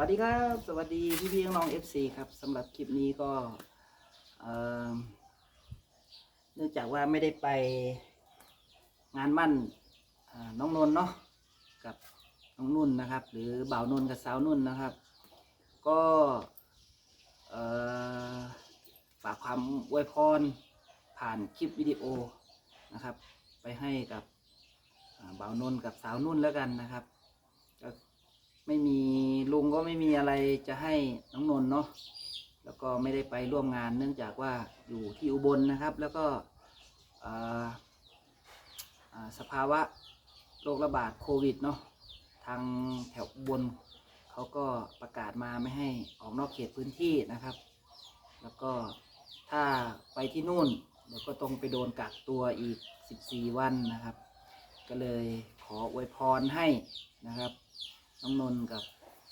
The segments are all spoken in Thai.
วัสดีครับ สวัสดีพี่พี่น้องเอฟซีครับสำหรับคลิปนี้ก็เนื่องจากว่าไม่ได้ไปงานมั่นน้องนนท์เนาะกับน้องนุ่นนะครับ หรือบ่าวนนกับสาวนุ่นนะครับ ก็ฝากความอวยพรผ่านคลิปวิดีโอนะครับ ไปให้กับบ่าวนนกับสาวนุ่นแล้วกันนะครับก็ ไม่มีลุงก็ไม่มีอะไรจะให้น้องนนเนาะแล้วก็ไม่ได้ไปร่วมงานเนื่องจากว่าอยู่ที่อุบลนะครับ แล้วก็สภาวะโรคระบาดโควิดเนาะทางแถวบลเขาก็ประกาศมาไม่ให้ออกนอกเขตพื้นที่นะครับ แล้วก็ถ้าไปที่นู่นเดี๋ยวก็ต้องไปโดนกักตัวอีก 14 วันนะครับ ก็เลยขออวยพรให้นะครับ น้องนนท์กับ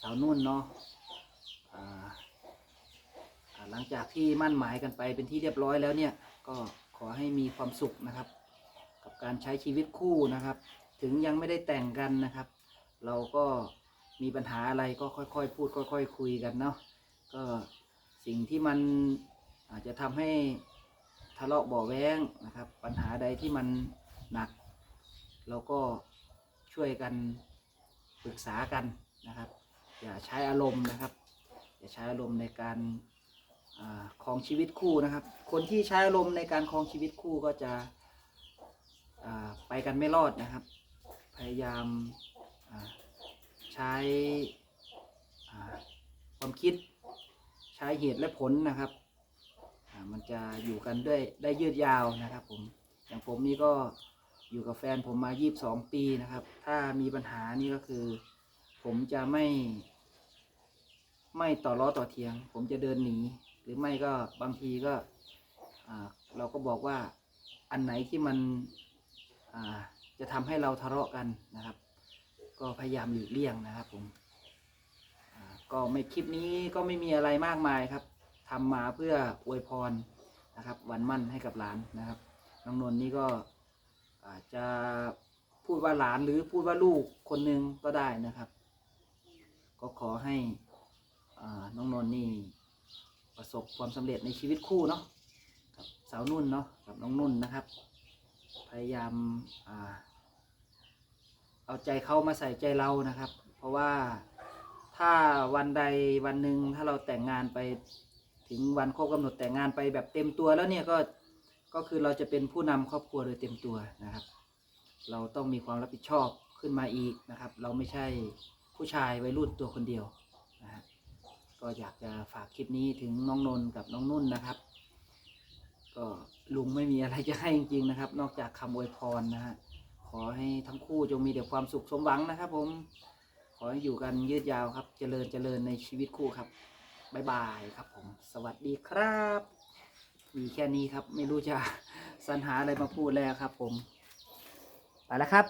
สาวนุ่นเนาะหลังจากที่มั่นหมายกันไปเป็นที่เรียบร้อยแล้วเนี่ย ก็ขอให้มีความสุขนะครับ กับการใช้ชีวิตคู่นะครับ ถึงยังไม่ได้แต่งกันนะครับ เราก็มีปัญหาอะไรก็ค่อยๆ พูดค่อยๆคุยกันเนาะก็สิ่งที่มันอาจจะทำให้ทะเลาะเบาะแว้งนะครับ ปัญหาใดที่มันหนัก เราก็ช่วยกัน ปรึกษากันนะครับ อย่าใช้อารมณ์นะครับ อย่าใช้อารมณ์ในการอาครองชีวิตคู่นะครับ คนที่ใช้อารมณ์ในการคองชีวิตคู่ก็จะไปกันไม่รอดนะครับ พยายามใช้ความคิดใช้เหตุและผลนะครับ มันจะอยู่กันด้วยได้ยืดยาวนะครับผม อย่างผมนี่ก็ อยู่กับแฟนผมมา 22 ปีนะครับ ถ้ามีปัญหานี่ก็คือ ผมจะไม่ ไม่ต่อล้อต่อเทียง ผมจะเดินหนี หรือไม่ก็บางทีก็เราก็บอกว่าอันไหนที่มันจะทำให้เราทะเลาะกันนะครับ ก็พยายามหลีกเลี่ยงนะครับผมก็ไม่คลิปนี้ก็ไม่มีอะไรมากมายครับทำมาเพื่ออวยพรนะครับ วันมั่นให้กับหลานนะครับ น้องนนท์นี่ก็ อาจจะพูดว่าหลานหรือพูดว่าลูกคนหนึ่งก็ได้นะครับ ก็ขอให้น้องนนท์นี่ประสบความสำเร็จในชีวิตคู่เนาะกับสาวนุ่นเนาะกับน้องนุ่นนะครับ พยายามอาเอาใจเขามาใส่ใจเรานะครับ เพราะว่าถ้าวันใดวันหนึ่งถ้าเราแต่งงานไปถึงวันครบกำหนดแต่งงานไปแบบเต็มตัวแล้วเนี่ยก็ ก็คือเราจะเป็นผู้นำครอบครัวโดยเต็มตัวนะครับ เราต้องมีความรับผิดชอบขึ้นมาอีกนะครับ เราไม่ใช่ผู้ชายวัยรุ่นตัวคนเดียวนะฮะก็อยากจะฝากคลิปนี้ถึงน้องนนกับน้องนุ่นนะครับ ก็ลุงไม่มีอะไรจะให้จริงๆนะครับ นอกจากคำอวยพรนะฮะขอให้ทั้งคู่จงมีแต่ความสุขสมหวังนะครับ ผมขอให้อยู่กันยืดยาวครับ เจริญเจริญในชีวิตคู่ครับบ๊ายบายครับผม สวัสดีครับ มีแค่นี้ครับ ไม่รู้จะสรรหาอะไรมาพูดแล้วครับผม ไปแล้วครับ